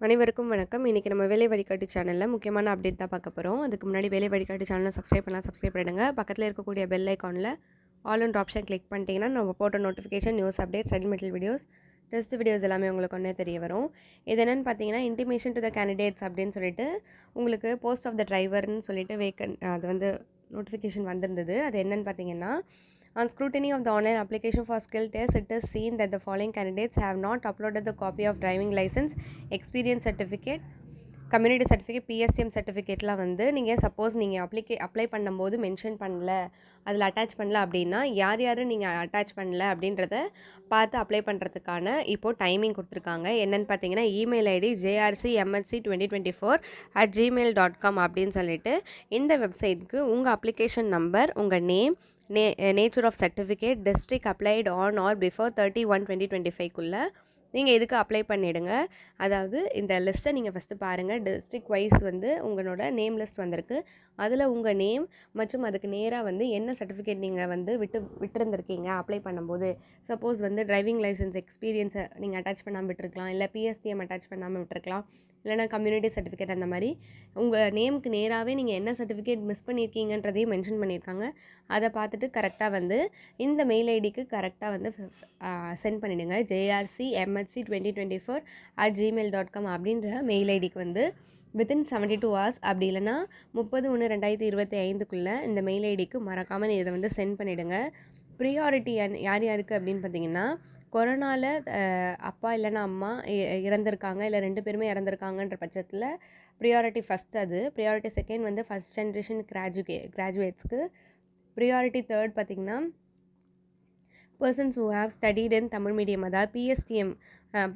அனைவருக்கும் வணக்கம். இன்றைக்கி நம்ம வேலை வழிகாட்டு சேனலில் முக்கியமான அப்டேட் தான் பார்க்க போகிறோம் அதுக்கு முன்னாடி வேலை வழிகாட்டு சேனலை சப்ஸ்கிரைப் பண்ணலாம் சப்ஸ்கிரைப் பண்ணிடுங்க. பக்கத்தில் இருக்கக்கூடிய பெல் ஐக்கானில் ஆல் அண்ட் ஆப்ஷன் கிளிக் பண்ணிட்டீங்கன்னா நம்ம போட்ட notification news update study material videos test videos எல்லாமே உங்களுக்கு ஒன்றே தெரிய வரும். இது என்னென்னு பார்த்தீங்கன்னா இன்டிமேஷன் டு த கேண்டிடேட்ஸ் அப்படின்னு சொல்லிட்டு உங்களுக்கு போஸ்ட் ஆஃப் த டிரைவர்னு சொல்லிட்டு வேக்கன் அது வந்து நோட்டிஃபிகேஷன் வந்திருந்தது. அது என்னென்னு பார்த்தீங்கன்னா On scrutiny of the online application for skill test, it is seen that the following candidates have not uploaded the copy of driving license, experience certificate, community certificate PSCM சர்டிஃபிகேட்லாம் வந்து நீங்கள் சப்போஸ் நீங்கள் அப்ளிகே apply பண்ணும்போது mention பண்ணல அதில் attach பண்ணல அப்படின்னா யார் யார் நீங்கள் அட்டாச் பண்ணல அப்படின்றத பார்த்து அப்ளை பண்ணுறதுக்கான இப்போது டைமிங் கொடுத்துருக்காங்க. என்னென்னு பார்த்தீங்கன்னா email ID JRC MSC twenty twenty four at Gmail dot com அப்படின்னு சொல்லிட்டு இந்த வெப்சைட்டுக்கு உங்கள் அப்ளிகேஷன் நம்பர் உங்கள் நேம் நே nature of certificate district applied on or before thirty one twenty twenty ஃபைவ்க்குள்ளே நீங்கள் இதுக்கு அப்ளை பண்ணிவிடுங்க அதாவது இந்த லிஸ்ட்டை நீங்கள் ஃபஸ்ட்டு பாருங்கள் டிஸ்ட்ரிக் வைஸ் வந்து உங்களோட நேம் லிஸ்ட் வந்திருக்கு. அதில் உங்கள் நேம் மற்றும் அதுக்கு நேராக வந்து என்ன சர்டிஃபிகேட் நீங்கள் வந்து விட்டு விட்டுருந்துருக்கீங்க அப்ளை பண்ணும்போது. சப்போஸ் வந்து டிரைவிங் லைசன்ஸ் எக்ஸ்பீரியன்ஸை நீங்கள் அட்டாச் பண்ணாமல் விட்டுருக்கலாம். இல்லை பிஎஸ்டிஎம் அட்டாச் பண்ணாமல் விட்டுருக்கலாம். இல்லைனா கம்யூனிட்டி சர்டிஃபிகேட் அந்த மாதிரி. உங்கள் நேமுக்கு நேராகவே நீங்கள் என்ன சர்டிஃபிகேட் மிஸ் பண்ணியிருக்கீங்கன்றதையும் மென்ஷன் பண்ணியிருக்காங்க. அதை பார்த்துட்டு கரெக்டாக வந்து இந்த மெயில் ஐடிக்கு கரெக்டாக வந்து சென்ட் பண்ணிவிடுங்க JRC MHC twenty twenty four at Gmail dot com அப்படின்ற மெயில் ஐடிக்கு வந்து வித்தின் செவன்ட்டி டூ ஹவர்ஸ் அப்படி இல்லைனா முப்பது ஒன்று ரெண்டாயிரத்தி இருபத்தி ஐந்துக்குள்ளே இந்த மெயில் ஐடிக்கு மறக்காமல் இதை வந்து சென்ட் பண்ணிவிடுங்க ப்ரியாரிட்டி யார் யாருக்கு அப்படின்னு பார்த்தீங்கன்னா கொரோனாவில் அப்பா இல்லைன்னா அம்மா இறந்துருக்காங்க இல்லை ரெண்டு பேருமே இறந்துருக்காங்கன்ற பட்சத்தில் ப்ரியாரிட்டி ஃபஸ்ட் அது. ப்ரியாரிட்டி செகண்ட் வந்து ஃபஸ்ட் ஜென்ரேஷன் கிராஜுகே கிராஜுவேட்ஸ்க்கு ப்ரியாரிட்டி தேர்ட் பார்த்திங்கன்னா persons who have studied in Tamil medium அதாவது பிஎஸ்டிஎம்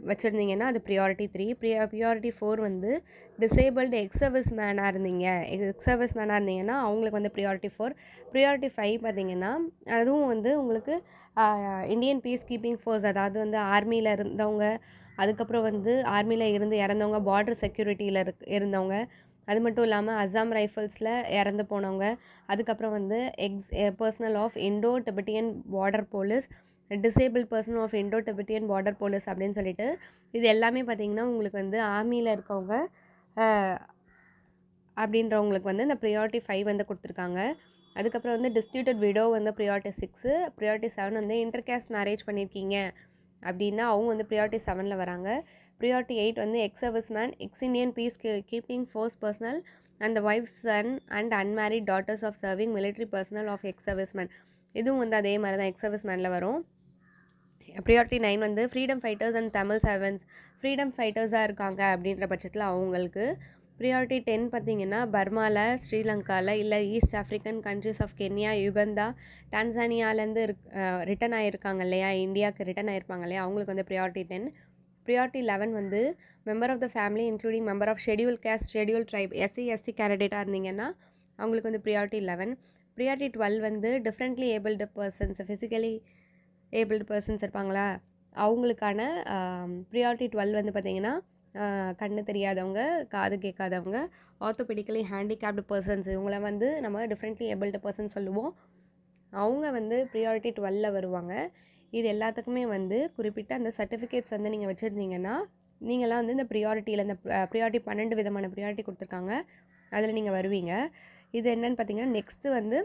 வச்சுருந்தீங்கன்னா அது ப்ரியாரிட்டி த்ரீ ப்ரியா ப்ரியாரிட்டி ஃபோர் வந்து டிசேபிள்டு எக்ஸ் சர்வீஸ் மேனாக இருந்தீங்க. எக்ஸ் சர்வீஸ் மேனாக இருந்தீங்கன்னா அவங்களுக்கு வந்து ப்ரியாரிட்டி ஃபோர் ப்ரியாரிட்டி ஃபைவ் பார்த்தீங்கன்னா அதுவும் வந்து உங்களுக்கு இந்தியன் பீஸ் கீப்பிங் ஃபோர்ஸ் அதாவது வந்து ஆர்மியில் இருந்தவங்க அதுக்கப்புறம் வந்து ஆர்மியில் இருந்து இறந்தவங்க பார்டர் செக்யூரிட்டியில் இருக் இருந்தவங்க அது மட்டும் இல்லாமல் அசாம் ரைஃபிள்ஸில் இறந்து போனவங்க அதுக்கப்புறம் வந்து ex personnel of Indo Tibetan border police disable person of Indo Tibetan border police அப்படின்னு சொல்லிட்டு இது எல்லாமே பார்த்திங்கன்னா உங்களுக்கு வந்து ஆர்மியில் இருக்கவங்க அப்படின்றவங்களுக்கு வந்து இந்த ப்ரியாரிட்டி ஃபைவ் வந்து கொடுத்துருக்காங்க. அதுக்கப்புறம் வந்து டிஸ்ட்யூட்டட் விடோ வந்து ப்ரியாரிட்டி சிக்ஸு ப்ரியாரிட்டி செவன் வந்து இன்டர்கேஸ்ட் மேரேஜ் பண்ணியிருக்கீங்க அப்படின்னா அவங்க வந்து ப்ரியாரிட்டி செவனில் வராங்க. ப்ரியாரிட்டி எயிட் வந்து ex service man ex Indian peace keeping force personnel and the wife son and unmarried daughters of serving military personnel of ex service man இதுவும் வந்து அதே மாதிரி தான் எக்ஸ் சர்வீஸ் மேனில் வரும். ப்ரியாரிட்டி நைன் வந்து freedom fighters and Tamil sevens freedom ஃபைட்டர்ஸாக இருக்காங்க அப்படின்ற பட்சத்தில் அவங்களுக்கு. ப்ரியாரிட்டி டென் பார்த்திங்கன்னா பர்மாவில் ஸ்ரீலங்காவில் இல்லை east African countries of Kenya Uganda டான்சானியாலேருந்து இருக் ரிட்டன் ஆகியிருக்காங்க இல்லையா? இந்தியாவுக்கு ரிட்டன் ஆகிருப்பாங்க இல்லையா? அவங்களுக்கு வந்து ப்ரியாரிட்டி டென் ப்ரியாரிட்டி லெவன் வந்து member of the family including member of schedule caste schedule tribe SC SC கேண்டிடேட்டாக இருந்தீங்கன்னா அவங்களுக்கு வந்து ப்ரியாரிட்டி லெவன் ப்ரியாரிட்டி டுவெல் வந்து differently abled persons physically abled persons இருப்பாங்களா? அவங்களுக்கான ப்ரியாரிட்டி டுவெல் வந்து பார்த்திங்கன்னா கண்ணு தெரியாதவங்க காது கேட்காதவங்க ஆர்த்தோபெடிக்கலி ஹேண்டிகேப்டு பர்சன்ஸ் இவங்கள வந்து நம்ம டிஃப்ரெண்ட்லி ஏபிள்டு பர்சன் சொல்லுவோம். அவங்க வந்து ப்ரியாரிட்டி டுவெல்ல வருவாங்க. இது எல்லாத்துக்குமே வந்து குறிப்பிட்ட அந்த சர்டிஃபிகேட்ஸ் வந்து நீங்கள் வச்சுருந்தீங்கன்னா நீங்களாம் வந்து இந்த ப்ரியாரிட்டியில் இந்த ப்ரியாரிட்டி பன்னெண்டு விதமான ப்ரியாரிட்டி கொடுத்துருக்காங்க. அதில் நீங்கள் வருவீங்க. இது என்னென்னு பார்த்தீங்கன்னா நெக்ஸ்ட்டு வந்து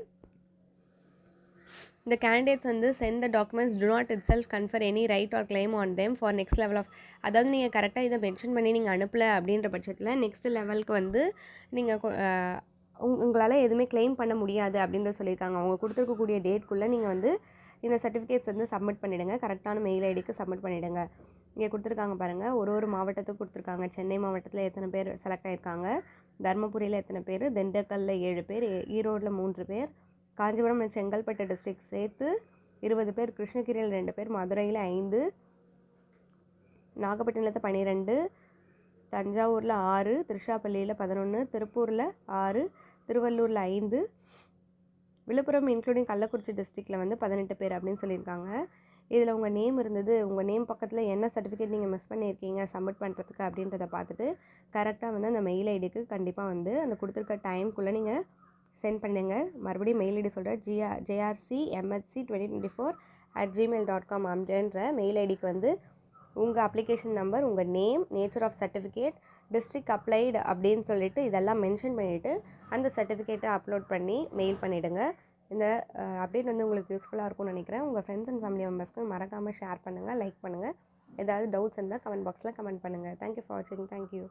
இந்த கேண்டிடேட்ஸ் வந்து send the documents do not itself confer any right or claim on them for next level of அதாவது நீங்கள் கரெக்டாக இதை மென்ஷன் பண்ணி நீங்கள் அனுப்பலை அப்படின்ற பட்சத்தில் நெக்ஸ்ட் லெவலுக்கு வந்து நீங்கள் உங் உங்களால் எதுவுமே கிளைம் பண்ண முடியாது அப்படின்ற சொல்லியிருக்காங்க. அவங்க கொடுத்துருக்கக்கூடிய டேட்குள்ளே நீங்கள் வந்து இந்த சர்டிஃபிகேட்ஸ் வந்து சப்மிட் பண்ணிவிடுங்க கரெக்டான மெயில் ஐடிக்கு சப்மிட் பண்ணிவிடுங்க இங்கே கொடுத்துருக்காங்க பாருங்கள் ஒரு ஒரு மாவட்டத்துக்கு கொடுத்துருக்காங்க. சென்னை மாவட்டத்தில் எத்தனை பேர் செலக்ட் ஆகிருக்காங்க தருமபுரியில் எத்தனை பேர்? திண்டுக்கல்லில் ஏழு பேர். ஈரோடில் மூன்று பேர். காஞ்சிபுரம் செங்கல்பட்டு டிஸ்ட்ரிக்ட் சேர்த்து இருபது பேர். கிருஷ்ணகிரியில் ரெண்டு பேர். மதுரையில் ஐந்து. நாகப்பட்டினத்தில் பன்னிரெண்டு தஞ்சாவூரில் ஆறு. திருச்சிராப்பள்ளியில் பதினொன்று திருப்பூரில் ஆறு. திருவள்ளூரில் ஐந்து. விழுப்புரம் இன்க்ளூடிங் கள்ளக்குறிச்சி டிஸ்ட்ரிக்டில் வந்து பதினெட்டு பேர் அப்படின்னு சொல்லியிருக்காங்க. இதில் உங்கள் நேம் இருந்தது உங்கள் நேம் பக்கத்தில் என்ன சர்டிஃபிகேட் நீங்கள் மிஸ் பண்ணியிருக்கீங்க சப்மிட் பண்ணுறதுக்கு அப்படின்றத பார்த்துட்டு கரெக்டாக வந்து அந்த மெயில் ஐடிக்கு கண்டிப்பாக வந்து அந்த கொடுத்துருக்க டைம்குள்ளே நீங்கள் சென்ட் பண்ணுங்க. மறுபடியும் மெயில் ஐடி சொல்கிறேன் GR JRC MHC twenty twenty four at Gmail dot com அப்படின்ற மெயில் ஐடிக்கு வந்து உங்கள் அப்ளிகேஷன் நம்பர் உங்கள் name nature of certificate district applied அப்படின்னு சொல்லிட்டு இதெல்லாம் மென்ஷன் பண்ணிவிட்டு அந்த சர்டிஃபிகேட்டை அப்லோட் பண்ணி மெயில் பண்ணிவிடுங்க இந்த அப்டேட் வந்து உங்களுக்கு யூஸ்ஃபுல்லாக இருக்கும்னு நினைக்கிறேன். உங்கள் ஃப்ரெண்ட்ஸ் அண்ட் ஃபேமிலி மெம்பர்ஸ்க்கு மறக்காமல் ஷேர் பண்ணுங்கள் லைக் பண்ணுங்கள் ஏதாவது டவுட்ஸ் இருந்தால் கமெண்ட் பாக்ஸில் கமெண்ட் பண்ணுங்கள் தேங்க்யூ ஃபார் வாட்சிங் தேங்க்யூ